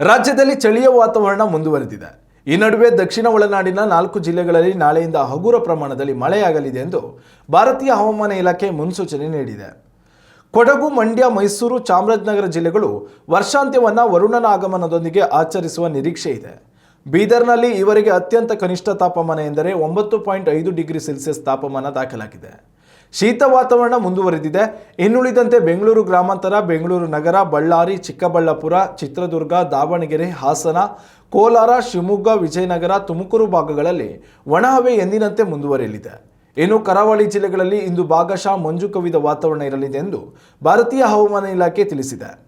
ರಾಜ್ಯದಲ್ಲಿ ಚಳಿಯ ವಾತಾವರಣ ಮುಂದುವರೆದಿದೆ. ಈ ನಡುವೆ ದಕ್ಷಿಣ ಒಳನಾಡಿನ ನಾಲ್ಕು ಜಿಲ್ಲೆಗಳಲ್ಲಿ ನಾಳೆಯಿಂದ ಹಗುರ ಪ್ರಮಾಣದಲ್ಲಿ ಮಳೆಯಾಗಲಿದೆ ಎಂದು ಭಾರತೀಯ ಹವಾಮಾನ ಇಲಾಖೆ ಮುನ್ಸೂಚನೆ ನೀಡಿದೆ. ಕೊಡಗು, ಮಂಡ್ಯ, ಮೈಸೂರು, ಚಾಮರಾಜನಗರ ಜಿಲ್ಲೆಗಳು ವರ್ಷಾಂತ್ಯವನ್ನು ವರುಣನ ಆಗಮನದೊಂದಿಗೆ ಆಚರಿಸುವ ನಿರೀಕ್ಷೆ ಇದೆ. ಬೀದರ್ನಲ್ಲಿ ಈವರೆಗೆ ಅತ್ಯಂತ ಕನಿಷ್ಠ ತಾಪಮಾನ ಎಂದರೆ ಒಂಬತ್ತು ಪಾಯಿಂಟ್ ಐದು ಡಿಗ್ರಿ ಸೆಲ್ಸಿಯಸ್ ತಾಪಮಾನ ದಾಖಲಾಗಿದೆ. ಶೀತ ವಾತಾವರಣ ಮುಂದುವರೆದಿದೆ. ಇನ್ನುಳಿದಂತೆ ಬೆಂಗಳೂರು ಗ್ರಾಮಾಂತರ, ಬೆಂಗಳೂರು ನಗರ, ಬಳ್ಳಾರಿ, ಚಿಕ್ಕಬಳ್ಳಾಪುರ, ಚಿತ್ರದುರ್ಗ, ದಾವಣಗೆರೆ, ಹಾಸನ, ಕೋಲಾರ, ಶಿವಮೊಗ್ಗ, ವಿಜಯನಗರ, ತುಮಕೂರು ಭಾಗಗಳಲ್ಲಿ ಒಣಹವೆ ಎಂದಿನಂತೆ ಮುಂದುವರಿಯಲಿದೆ. ಇನ್ನು ಕರಾವಳಿ ಜಿಲ್ಲೆಗಳಲ್ಲಿ ಇಂದು ಭಾಗಶಃ ಮಂಜು ಕವಿದ ವಾತಾವರಣ ಇರಲಿದೆ ಎಂದು ಭಾರತೀಯ ಹವಾಮಾನ ಇಲಾಖೆ ತಿಳಿಸಿದೆ.